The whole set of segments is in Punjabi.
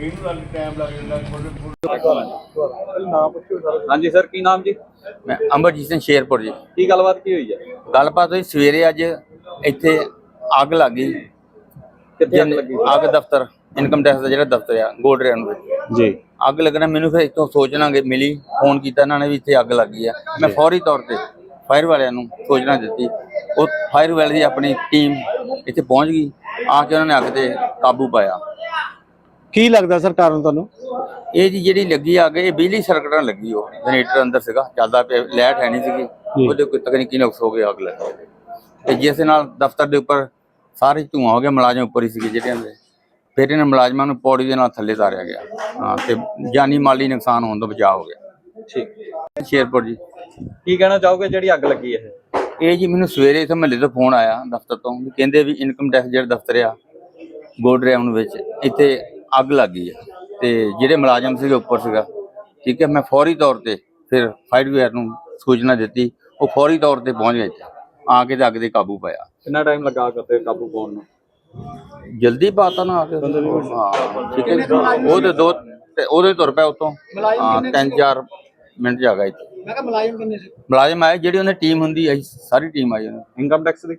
ਇਹਨੂੰ ਲੱਗ ਟਾਈਮ ਲੱਗ ਜਾਂਦਾ ਥੋੜੇ ਹਾਂਜੀ ਸਰ ਕੀ ਨਾਮ ਜੀ? ਮੈਂ ਅਮਰਜੀਤ ਸਿੰਘ ਸ਼ੇਰਪੁਰ ਜੀ। ਕੀ ਗੱਲਬਾਤ ਕੀ ਹੋਈ ਹੈ ਗੱਲਬਾਤ ਹੋਈ ਸਵੇਰੇ ਅੱਜ ਇੱਥੇ ਅੱਗ ਲੱਗ ਗਈ। ਕਿੱਥੇ ਅੱਗ ਲੱਗੀ? ਅੱਗ ਦਫ਼ਤਰ ਇਨਕਮ ਟੈਕਸ ਦਾ ਜਿਹੜਾ ਦਫ਼ਤਰ ਆ ਗੋਲਡ ਰੈਨ ਵਿੱਚ ਜੀ। ਅੱਗ ਲੱਗਣਾ ਮੈਨੂੰ ਫਿਰ ਇੱਥੋਂ ਸੋਚਣਾ ਕਿ ਮਿਲੀ ਫੋਨ ਕੀਤਾ ਇਹਨਾਂ ਨੇ ਵੀ ਇੱਥੇ ਅੱਗ ਲੱਗੀ ਆ। ਮੈਂ ਫੌਰੀ ਤੌਰ ਤੇ ਫਾਇਰ ਵਾਲਿਆਂ ਨੂੰ ਸੂਚਨਾ ਦਿੱਤੀ। ਉਹ ਫਾਇਰ ਵਾਲੇ ਦੀ ਆਪਣੀ ਟੀਮ ਇੱਥੇ ਪਹੁੰਚ ਗਈ। ਆ ਕੇ ਉਹਨਾਂ ਨੇ ਅੱਗ ਤੇ ਕਾਬੂ ਪਾਇਆ। ਕੀ ਲੱਗਦਾ ਸਰ ਕਾਰਨ ਤੁਹਾਨੂੰ? ਇਹ ਜੀ ਜਿਹੜੀ ਲੱਗੀ ਅੱਗ ਇਹ ਬਿਜਲੀ ਸਰਕਟ ਲੱਗੀ ਉਹ ਜਨਰੇਟਰ ਅੰਦਰ ਸੀਗਾ ਚੱਲਦਾ ਪਿਆ ਲਾਈਟ ਹੈ ਨਹੀਂ ਸੀਗੀ। ਉਹਦੇ ਕੋਈ ਤਕਨੀਕੀ ਨੁਕਸ ਹੋ ਗਿਆ ਅੱਗ ਲੱਗੀ ਤੇ ਜਿਸ ਨਾਲ ਦਫ਼ਤਰ ਦੇ ਉੱਪਰ ਸਾਰੇ ਧੂਆਂ ਹੋ ਗਿਆ ਮੁਲਾਜ਼ਮ ਉੱਪਰ ਹੀ ਸੀਗੇ ਜਿਹੜੇ ਦੇ ਫਿਰ ਇਹਨਾਂ ਮੁਲਾਜ਼ਮਾਂ ਨੂੰ ਪੌੜੀ ਦੇ ਨਾਲ ਥੱਲੇ ਤਾਰਿਆ ਗਿਆ। ਹਾਂ ਤੇ ਜਾਨੀ ਮਾਲੀ ਨੁਕਸਾਨ ਹੋਣ ਤੋਂ ਬਚਾਅ ਹੋ ਗਿਆ। ਠੀਕ। ਸ਼ੇਰਪੁਰ ਜੀ। ਕੀ ਕਹਿਣਾ ਚਾਹੋਗੇ ਜਿਹੜੀ ਅੱਗ ਲੱਗੀ ਹੈ ਇਹ ਜੀ ਮੈਨੂੰ ਸਵੇਰੇ ਇੱਥੇ ਮਹੱਲੇ ਤੋਂ ਫੋਨ ਆਇਆ ਦਫ਼ਤਰ ਤੋਂ ਕਹਿੰਦੇ ਵੀ ਇਨਕਮ ਟੈਕਸ ਜਿਹੜਾ ਦਫ਼ਤਰ ਆ ਗੋਲਡ ਰੈਵਨ ਵਿੱਚ ਇੱਥੇ ਅੱਗ ਲੱਗ ਗਈ ਹੈ ਤੇ ਜਿਹੜੇ ਮੁਲਾਜ਼ਮ ਸੀਗੇ ਉੱਪਰ ਸੀਗਾ ਠੀਕ ਹੈ ਮੈਂ ਫੌਰੀ ਤੌਰ ਤੇ ਫਿਰ ਫਾਇਰ ਬ੍ਰਿਗੇਡ ਨੂੰ ਸੂਚਨਾ ਦਿੱਤੀ। ਉਹ ਫੌਰੀ ਤੌਰ ਤੇ ਪਹੁੰਚ ਗਏ ਇੱਥੇ ਆ ਕੇ ਤੇ ਅੱਗ ਦੇ ਕਾਬੂ ਪਾਇਆ। ਕਿੰਨਾ ਟਾਈਮ ਲੱਗਾ ਤੇ ਕਾਬੂ ਪਾਉਣ ਨੂੰ? ਜਲਦੀ ਪਾਤਾ ਨਾ ਆ ਕੇ ਹਾਂ ਠੀਕ ਹੈ ਉਹ ਤੇ ਦੋ ਤੇ ਉਹਦੇ ਤੁਰ ਪਿਆ ਉਤੋਂ। ਤਿੰਨ ਚਾਰ ਮਿੰਟ ਜਾ ਗਏ ਮੈਂ ਕਿਹਾ ਮੁਲਾਜ਼ਮ ਕਿੰਨੇ ਸੀ? ਮੁਲਾਜ਼ਮ ਆਏ ਜਿਹੜੀ ਉਹਨੇ ਟੀਮ ਹੁੰਦੀ ਹੈ ਸਾਰੀ ਟੀਮ ਆਈ ਉਹਨੇ। ਇਨਕਮ ਟੈਕਸ ਦੀ?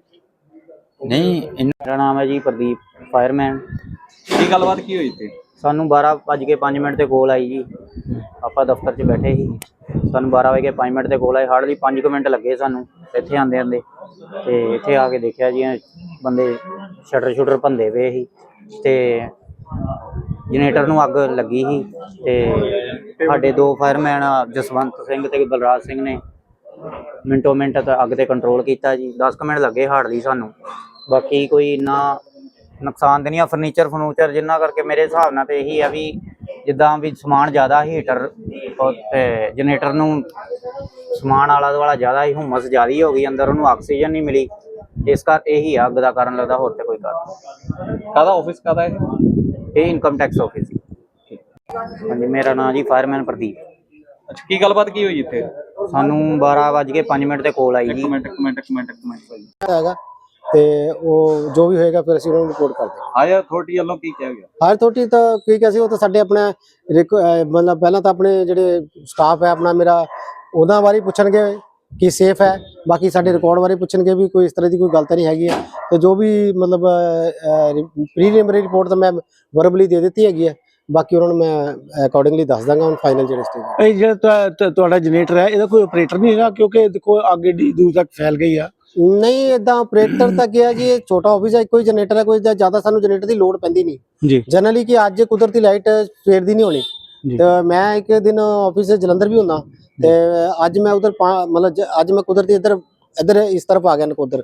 ਨਹੀਂ ਇੰਨਾ ਮੇਰਾ ਨਾਮ ਹੈ ਜੀ ਪ੍ਰਦੀਪ ਫਾਇਰਮੈਨ ਕੀ ਗੱਲਬਾਤ ਕੀ ਹੋਈ ਤੇ ਸਾਨੂੰ 12 ਵੱਜ ਕੇ 5 ਮਿੰਟ ਤੇ ਕੋਲ ਆਈ ਜੀ। ਆਪਾਂ ਦਫ਼ਤਰ 'ਚ ਬੈਠੇ ਸੀ। ਸਾਨੂੰ 12 ਵਜੇ ਕੇ 5 ਮਿੰਟ ਤੇ ਕੋਲ ਆਈ। ਹਾਰਡਲੀ 5 ਮਿੰਟ ਲੱਗੇ ਸਾਨੂੰ ਇੱਥੇ ਆਂਦੇ ਆਂਦੇ ਤੇ ਇੱਥੇ ਆ ਕੇ ਦੇਖਿਆ ਜੀ ਬੰਦੇ ਸ਼ਟਰ ਸ਼ੂਟਰ ਭੰਦੇ ਪਏ ਸੀ। ਤੇ ਜਨਰੇਟਰ ਨੂੰ ਅੱਗ ਲੱਗੀ ਸੀ। ਤੇ ਸਾਡੇ ਦੋ ਫਾਇਰਮੈਨ ਜਸਵੰਤ ਸਿੰਘ ਤੇ ਬਲਰਾਜ ਸਿੰਘ ਨੇ ਮਿੰਟੋ ਮਿੰਟ ਤਾਂ ਅੱਗ ਤੇ ਕੰਟਰੋਲ ਕੀਤਾ ਜੀ। 10 ਕੁ ਮਿੰਟ ਲੱਗੇ ਹਾਰਡਲੀ ਸਾਨੂੰ। ਬਾਕੀ ਕੋਈ ਇੰਨਾ ਨੁਕਸਾਨ ਤੇ ਨਹੀਂ ਆ ਫਰਨੀਚਰ ਫਰਨੂਚਰ ਜਿੰਨਾ ਕਰਕੇ ਮੇਰੇ ਹਿਸਾਬ ਨਾਲ ਤੇ ਇਹੀ ਆ ਵੀ ਜਿੱਦਾਂ ਵੀ ਸਮਾਨ ਜ਼ਿਆਦਾ ਹੀਟਰ ਤੇ ਜਨਰੇਟਰ ਨੂੰ ਸਮਾਨ ਆਲਾ ਦੁਆਲਾ ਜ਼ਿਆਦਾ ਹੀ ਹੁਮਸ ਜ਼ਿਆਦਾ ਹੀ ਗਈ ਅੰਦਰ ਉਹਨੂੰ ਆਕਸੀਜਨ ਨਹੀਂ ਮਿਲੀ। ਇਸ ਕਰ ਇਹੀ ਆ ਅੱਗ ਦਾ ਕਾਰਨ ਲੱਗਦਾ ਹੋਰ ਤੇ ਕੋਈ ਕਾਰਨ। ਕਾਹਦਾ ਆਫਿਸ ਕਾਹਦਾ ਹੈ ਇਹ ਇਨਕਮ ਟੈਕਸ ਆਫਿਸ ਹਾਂਜੀ ਮੇਰਾ ਨਾਮ ਜੀ ਫਾਇਰਮੈਨ ਪ੍ਰਦੀਪ। ਅੱਛਾ ਕੀ ਗੱਲਬਾਤ ਕੀ ਹੋਈ ਇੱਥੇ? ਸਾਨੂੰ 12 ਵੱਜ ਕੇ 5 ਮਿੰਟ ਤੇ ਕੋਲ ਆਈ ਜੀ। ਇੱਕ ਮਿੰਟ ਇੱਕ ਮਿੰਟ ਇੱਕ ਮਿੰਟ ਇੱਕ ਮਿੰਟ। ਹੈਗਾ। ਤੇ ਉਹ ਜੋ ਵੀ ਹੋਏਗਾ ਫਿਰ ਅਸੀਂ ਉਹਨਾਂ ਨੂੰ ਰਿਪੋਰਟ ਕਰ ਦੇਵਾਂਗੇ ਹਾਇਰ ਅਥਾਰਟੀ ਵੱਲੋਂ ਕੀ ਕਿਹਾ ਗਿਆ? ਹਰ ਥੋਟੀ ਤਾਂ ਕੀ ਕਿਹਾ ਸੀ ਉਹ ਤਾਂ ਸਾਡੇ ਆਪਣੇ ਮਤਲਬ ਪਹਿਲਾਂ ਤਾਂ ਆਪਣੇ ਜਿਹੜੇ ਸਟਾਫ ਹੈ ਆਪਣਾ ਮੇਰਾ ਉਹਨਾਂ ਬਾਰੇ ਪੁੱਛਣਗੇ ਕਿ ਸੇਫ ਹੈ। ਬਾਕੀ ਸਾਡੇ ਰਿਕਾਰਡ ਬਾਰੇ ਪੁੱਛਣਗੇ ਵੀ ਕੋਈ ਇਸ ਤਰ੍ਹਾਂ ਦੀ ਕੋਈ ਗਲਤ ਨਹੀਂ ਹੈਗੀ ਹੈ। ਤੇ ਜੋ ਵੀ ਮਤਲਬ ਪ੍ਰੀਲਿਮਿਨਰੀ ਰਿਪੋਰਟ ਤਾਂ ਮੈਂ ਵਰਬਲੀ ਦੇ ਦਿੱਤੀ ਹੈਗੀ ਹੈ। ਬਾਕੀ ਉਹਨਾਂ ਨੂੰ ਮੈਂ ਅਕੋਰਡਿੰਗਲੀ ਦੱਸ ਦਾਂਗਾ ਹੁਣ ਫਾਈਨਲ ਜਿਹੜੇ ਸਟੇਜ ਇਹ ਜਿਹੜਾ ਤੁਹਾ- ਤੁਹਾ- ਤੁਹਾਡਾ ਜਨਰੇਟਰ ਹੈ ਇਹਦਾ ਕੋਈ ਆਪਰੇਟਰ ਨਹੀਂ ਹੈਗਾ ਕਿਉਂਕਿ ਦੇਖੋ ਅੱਗ ਦੂਰ ਤੱਕ ਫੈਲ ਗਈ ਆ। ਨਹੀਂ ਇਦਾਂ ਆਪਰੇਟਰ ਤਾਂ ਗਿਆ ਜੀ ਇਹ ਛੋਟਾ ਆਫਿਸ ਹੈ ਕੋਈ ਜਨਰੇਟਰ ਹੈ ਕੋਈ ਜ਼ਿਆਦਾ ਸਾਨੂੰ ਜਨਰੇਟਰ ਦੀ ਲੋੜ ਪੈਂਦੀ ਨਹੀਂ। ਜੀ। ਜਨਰਲੀ ਕਿ ਅੱਜ ਕੁਦਰਤੀ ਲਾਈਟ ਸਵੇਰ ਦੀ ਨਹੀਂ ਹੋਣੀ। ਤੇ ਮੈਂ ਇੱਕ ਦਿਨ ਆਫਿਸ ਜਲੰਧਰ ਵੀ ਹੁੰਦਾ। ਤੇ ਅੱਜ ਮੈਂ ਉਧਰ ਮਤਲਬ ਅੱਜ ਮੈਂ ਕੁਦਰਤੀ ਇੱਧਰ ਇੱਧਰ ਇਸ ਤਰਫ ਆ ਗਿਆ ਨਕੋਦਰ।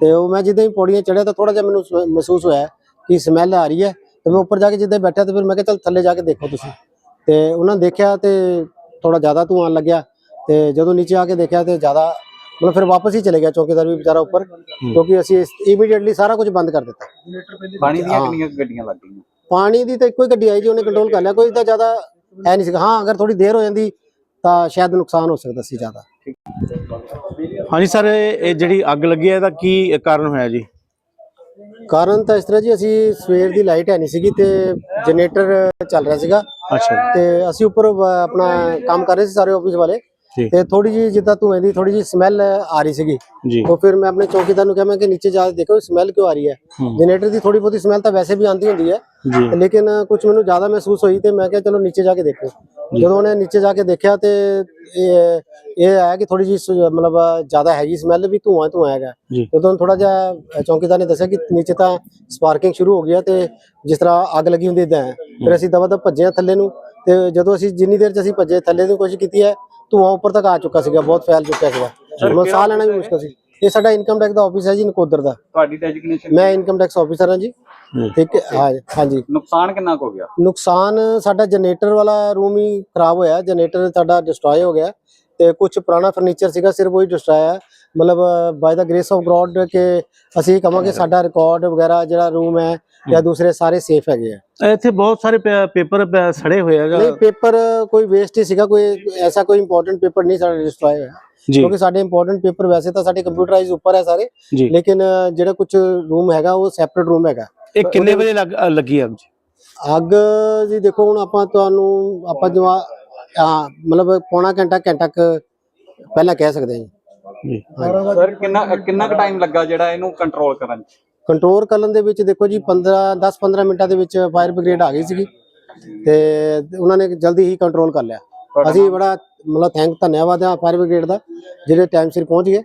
ਤੇ ਉਹ ਮੈਂ ਜਿੱਦਾਂ ਹੀ ਪੌੜੀਆਂ ਚੜਿਆ ਤਾਂ ਥੋੜਾ ਜਿਹਾ ਮੈਨੂੰ ਮਹਿਸੂਸ ਹੋਇਆ ਕਿ ਸਮੈਲ ਆ ਰਹੀ ਹੈ। ਤੇ ਮੈਂ ਉੱਪਰ ਜਾ ਕੇ ਜਿੱਦਾਂ ਬੈਠਾ ਤੇ ਫਿਰ ਮੈਂ ਕਿਹਾ ਚੱਲ ਥੱਲੇ ਜਾ ਕੇ ਦੇਖੋ ਤੁਸੀਂ। ਤੇ ਉਹਨਾਂ ਦੇਖਿਆ ਤੇ ਥੋੜਾ ਜ਼ਿਆਦਾ ਧੂਆਂ ਲੱਗਿਆ। ਤੇ ਜਦੋਂ ਨੀਚੇ ਆ ਕੇ ਦੇਖਿਆ ਤੇ ਜ਼ਿਆਦਾ ਮਤਲਬ ਫਿਰ ਵਾਪਸ ਹੀ ਚਲੇ ਗਿਆ ਚੌਕੀਦਾਰ ਵੀ ਵਿਚਾਰਾ ਉੱਪਰ ਕਿਉਂਕਿ ਅਸੀਂ ਇਮੀਡੀਏਟਲੀ ਸਾਰਾ ਕੁਝ ਬੰਦ ਕਰ ਦਿੱਤਾ। ਪਾਣੀ ਦੀਆਂ। ਕਿੰਨੀਆਂ ਗੱਡੀਆਂ ਲੱਗ ਗਈਆਂ? ਪਾਣੀ ਦੀ ਤਾਂ ਇੱਕੋ ਹੀ ਗੱਡੀ ਆਈ ਜੀ ਉਹਨੇ ਕੰਟਰੋਲ ਕਰ ਲਿਆ। ਕੋਈ ਤਾਂ ਜ਼ਿਆਦਾ ਹੈ ਨਹੀਂ ਸੀਗਾ। ਹਾਂ ਅਗਰ ਥੋੜੀ ਦੇਰ ਹੋ ਜਾਂਦੀ ਤਾਂ ਸ਼ਾਇਦ ਨੁਕਸਾਨ ਹੋ ਸਕਦਾ ਸੀ ਜ਼ਿਆਦਾ। ਹਾਂਜੀ ਸਰ ਇਹ ਜਿਹੜੀ ਅੱਗ ਲੱਗੀ ਹੈ ਇਹਦਾ ਕੀ ਕਾਰਨ ਹੋਇਆ ਜੀ? ਕਾਰਨ ਤਾਂ ਇਸ ਤਰ੍ਹਾਂ ਜੀ ਅਸੀਂ ਸਵੇਰ ਦੀ ਲਾਈਟ ਹੈ ਨਹੀਂ ਸੀਗੀ ਤੇ ਜਨਰੇਟਰ ਚੱਲ ਰਿਹਾ ਸੀਗਾ। ਅੱਛਾ। ਤੇ ਅਸੀਂ ਉੱਪਰ ਆਪਣਾ ਕੰਮ ਕਰ ਰਹੇ ਸੀ ਸਾਰੇ ਆਫਿਸ ਵਾਲੇ। ਤੇ ਥੋੜੀ ਜੀ ਜਿੱਦਾਂ ਧੂਏ ਦੀ ਥੋੜੀ ਜੀ ਸਮੈਲ ਆ ਰਹੀ ਸੀਗੀ। ਉਹ ਫਿਰ ਮੈਂ ਆਪਣੇ ਚੌਕੀਦਾਰ ਨੂੰ ਕਿਹਾ ਮੈਂ ਕਿ ਨੀਚੇ ਜਾ ਕੇ ਦੇਖੋ ਸਮੈਲ ਕਿਉਂ ਆ ਰਹੀ ਹੈ? ਜਨਰੇਟਰ ਦੀ ਥੋੜੀ ਬਹੁਤੀ ਸਮੈਲ ਤਾਂ ਵੈਸੇ ਵੀ ਆਂਦੀ ਹੁੰਦੀ ਹੈ ਲੇਕਿਨ ਕੁਝ ਮੈਨੂੰ ਜ਼ਿਆਦਾ ਮਹਿਸੂਸ ਹੋਈ ਤੇ ਮੈਂ ਕਿਹਾ ਚਲੋ ਨੀਚੇ ਜਾ ਕੇ ਦੇਖੋ। ਜਦੋਂ ਉਹਨੇ ਨੀਚੇ ਜਾ ਕੇ ਦੇਖਿਆ ਤੇ ਇਹ ਆਇਆ ਕਿ ਥੋੜੀ ਜੀ ਮਤਲਬ ਜ਼ਿਆਦਾ ਹੈਗੀ ਸਮੈਲ ਵੀ ਧੂਆਂ ਧੂਆਂ ਹੈਗਾ। ਜਦੋਂ ਥੋੜਾ ਜਿਹਾ ਚੌਕੀਦਾਰ ਨੇ ਦੱਸਿਆ ਕਿ ਨੀਚੇ ਤਾਂ ਸਪਾਰਕਿੰਗ ਸ਼ੁਰੂ ਹੋ ਗਿਆ ਤੇ ਜਿਸ ਤਰ੍ਹਾਂ ਅੱਗ ਲੱਗੀ ਹੁੰਦੀ ਇਦਾਂ ਫਿਰ ਅਸੀਂ ਦਵਾ ਦਵ ਭੱਜੇ ਥੱਲੇ ਨੂੰ ਤੇ ਜਦੋਂ ਅਸੀਂ ਜਿੰਨੀ ਦੇਰ ਚ ਅਸੀਂ ਭੱਜੇ ਥੱਲੇ ਨੂੰ ਕੋਸ਼ਿਸ਼ ਕੀਤੀ ਹੈ ਧੂਆਂ ਉੱਪਰ ਤੱਕ ਆ ਚੁੱਕਾ ਸੀਗਾ ਬਹੁਤ ਫੈਲ ਚੁੱਕਿਆ ਸੀਗਾ। ਮਤਲਬ ਸਾਹ ਲੈਣਾ ਵੀ ਮੁਸ਼ਕਲ ਸੀ। ਇਹ ਸਾਡਾ ਇਨਕਮ ਟੈਕਸ ਦਾ ਆਫਿਸ ਹੈ ਜੀ ਨਕੋਦਰ ਦਾ। ਤੁਹਾਡੀ ਡੈਜਿਗਨੇਸ਼ਨ ਮੈਂ ਇਨਕਮ ਟੈਕਸ ਆਫਿਸਰ ਹਾਂ ਜੀ। ਠੀਕ ਹੈ ਹਾਂ ਹਾਂਜੀ ਨੁਕਸਾਨ ਕਿੰਨਾ ਕੁ ਹੋ ਗਿਆ? ਨੁਕਸਾਨ ਸਾਡਾ ਜਨਰੇਟਰ ਵਾਲਾ ਰੂਮ ਹੀ ਖਰਾਬ ਹੋਇਆ। ਜਨਰੇਟਰ ਸਾਡਾ ਡਿਸਟਰੋਏ ਹੋ ਗਿਆ। ਤੇ ਕੁਝ ਪੁਰਾਣਾ ਫਰਨੀਚਰ ਸੀਗਾ ਸਿਰਫ ਉਹੀ ਡਿਸਟਰੋਏ ਹੈ ਮਤਲਬ by the grace of God ਕਿ ਅਸੀਂ ਕਹਾਂਗੇ ਸਾਡਾ ਰਿਕਾਰਡ ਵਗੈਰਾ ਜਿਹੜਾ ਰੂਮ ਹੈ ਜਾਂ ਦੂਸਰੇ ਸਾਰੇ ਸੇਫ ਹੈਗੇ ਆ। ਇੱਥੇ ਬਹੁਤ ਸਾਰੇ ਪੇਪਰ ਸੜੇ ਹੋਏ ਹੈਗਾ। ਨਹੀਂ ਪੇਪਰ ਕੋਈ ਵੇਸਟ ਹੀ ਸੀਗਾ ਕੋਈ ਐਸਾ ਕੋਈ ਇੰਪੋਰਟੈਂਟ ਪੇਪਰ ਨਹੀਂ ਸਾਡਾ ਡਿਸਟਰੋਏ ਹੋਇਆ। ਕਿਉਂਕਿ ਸਾਡੇ ਇੰਪੋਰਟੈਂਟ ਪੇਪਰ ਵੈਸੇ ਤਾਂ ਸਾਡੇ ਕੰਪਿਊਟਰਾਈਜ਼ ਉੱਪਰ ਹੈ ਸਾਰੇ। ਲੇਕਿਨ ਜਿਹੜਾ ਕੁਝ ਰੂਮ ਹੈਗਾ ਉਹ ਸੈਪਰੇਟ ਰੂਮ ਹੈਗਾ। ਇਹ ਕਿੰਨੇ ਵਜੇ ਲੱਗ- ਅੱਗ ਜੀ ਅੱਗ? ਜੀ ਦੇਖੋ ਹੁਣ ਆਪਾਂ ਤੁਹਾਨੂੰ ਆਪਾਂ ਜਵਾ ਮਤਲਬ ਪੌਣਾ ਘੰਟਾ ਘੰਟਾ ਪਹਿਲਾਂ ਕਹਿ ਸਕਦੇ ਹਾਂ ਜੀ। ਸਰ ਕਿੰਨਾ ਕਿੰਨਾ ਕੁ ਟਾਈਮ ਲੱਗਾ ਜਿਹੜਾ ਇਹਨੂੰ ਕੰਟਰੋਲ ਕਰਨ ਚ? ਕੰਟਰੋਲ ਕਰਨ ਦੇ ਵਿੱਚ ਦੇਖੋ ਜੀ 15 10 15 ਮਿੰਟਾਂ ਦੇ ਵਿੱਚ ਫਾਇਰ ਬ੍ਰਿਗੇਡ ਆ ਗਈ ਸੀਗੀ ਤੇ ਉਹਨਾਂ ਨੇ ਜਲਦੀ ਹੀ ਕੰਟਰੋਲ ਕਰ ਲਿਆ। ਅਸੀਂ ਬੜਾ ਮਤਲਬ ਥੈਂਕ ਧੰਨਵਾਦ ਆ ਫਾਇਰ ਬ੍ਰਿਗੇਡ ਦਾ ਜਿਹੜੇ ਟਾਈਮ ਸਿਰ ਪਹੁੰਚ ਗਏ।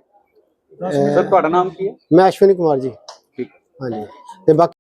ਸਰ ਤੁਹਾਡਾ ਨਾਮ ਕੀ ਹੈ? ਮੈਂ ਅਸ਼ਵਨੀ ਕੁਮਾਰ ਜੀ। ਠੀਕ ਹਾਂਜੀ। ਤੇ ਬਾਕੀ